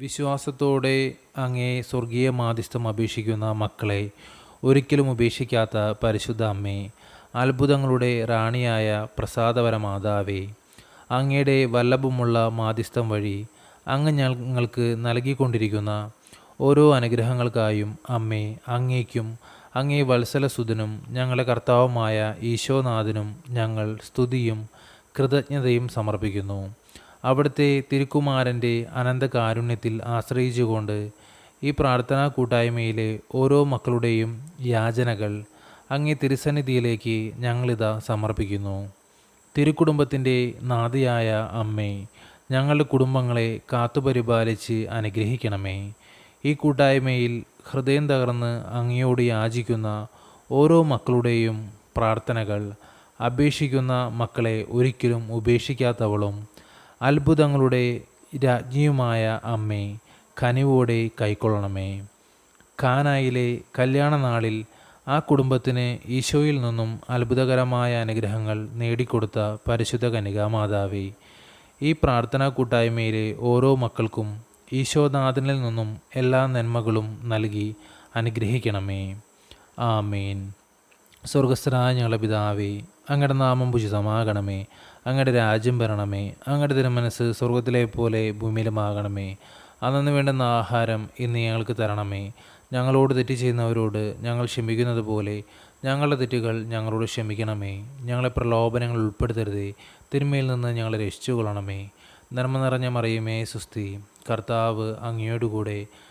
വിശ്വാസത്തോടെ അങ്ങേ സ്വർഗീയ മാധ്യസ്ഥം അപേക്ഷിക്കുന്ന മക്കളെ ഒരിക്കലും ഉപേക്ഷിക്കാത്ത പരിശുദ്ധ അമ്മേ അത്ഭുതങ്ങളുടെ റാണിയായ പ്രസാദപര മാതാവേ അങ്ങയുടെ വല്ലഭമുള്ള മാധ്യസ്ഥം വഴി അങ്ങ് ഞങ്ങൾക്ക് നൽകിക്കൊണ്ടിരിക്കുന്ന ഓരോ അനുഗ്രഹങ്ങൾക്കായും അമ്മേ അങ്ങേക്കും അങ്ങേ വത്സലസുതനും ഞങ്ങളുടെ കർത്താവുമായ ഈശോനാഥനും ഞങ്ങൾ സ്തുതിയും കൃതജ്ഞതയും സമർപ്പിക്കുന്നു. അവിടുത്തെ തിരുക്കുമാരന്റെ അനന്തകാരുണ്യത്തിൽ ആശ്രയിച്ചുകൊണ്ട് ഈ പ്രാർത്ഥനാ കൂട്ടായ്മയിലെ ഓരോ മക്കളുടെയും യാചനകൾ അങ്ങേ തിരുസന്നിധിയിലേക്ക് ഞങ്ങളിതാ സമർപ്പിക്കുന്നു. തിരുക്കുടുംബത്തിന്റെ നാദിയായ അമ്മേ ഞങ്ങളുടെ കുടുംബങ്ങളെ കാത്തുപരിപാലിച്ച് അനുഗ്രഹിക്കണമേ. ഈ കൂട്ടായ്മയിൽ ഹൃദയം തകർന്ന് അങ്ങയോട് യാചിക്കുന്ന ഓരോ മക്കളുടെയും പ്രാർത്ഥനകൾ അപേക്ഷിക്കുന്ന മക്കളെ ഒരിക്കലും ഉപേക്ഷിക്കാത്തവളും അത്ഭുതങ്ങളുടെ രാജ്ഞിയുമായ അമ്മേ കനിവോടെ കൈക്കൊള്ളണമേ. കാനായിലെ കല്യാണ നാളിൽ ആ കുടുംബത്തിന് ഈശോയിൽ നിന്നും അത്ഭുതകരമായ അനുഗ്രഹങ്ങൾ നേടിക്കൊടുത്ത പരിശുദ്ധ കനികാമാതാവേ ഈ പ്രാർത്ഥനാ കൂട്ടായ്മയിലെ ഓരോ മക്കൾക്കും ഈശോനാഥനിൽ നിന്നും എല്ലാ നന്മകളും നൽകി അനുഗ്രഹിക്കണമേ. ആമേൻ. സ്വർഗസ്ഥനായ ഞങ്ങളുടെ പിതാവേ അങ്ങയുടെ നാമം ഭുജിതമാകണമേ അങ്ങയുടെ രാജ്യം വരണമേ അങ്ങയുടെ തിരുമനസ് സ്വർഗത്തിലെ പോലെ ഭൂമിയിലുമാകണമേ. അന്നു വേണ്ടുന്ന ആഹാരം ഇന്ന് ഞങ്ങൾക്ക് തരണമേ. ഞങ്ങളോട് തെറ്റ് ചെയ്യുന്നവരോട് ഞങ്ങൾ ക്ഷമിക്കുന്നത് പോലെ ഞങ്ങളുടെ തെറ്റുകൾ ഞങ്ങളോട് ക്ഷമിക്കണമേ. ഞങ്ങളെ പ്രലോഭനങ്ങൾ ഉൾപ്പെടുത്തരുതേ. തിന്മയിൽ നിന്ന് ഞങ്ങളെ രക്ഷിച്ചു കൊള്ളണമേ നന്മ നിറഞ്ഞ മറിയുമേ സുസ്തി കർത്താവ് അങ്ങയോടുകൂടെ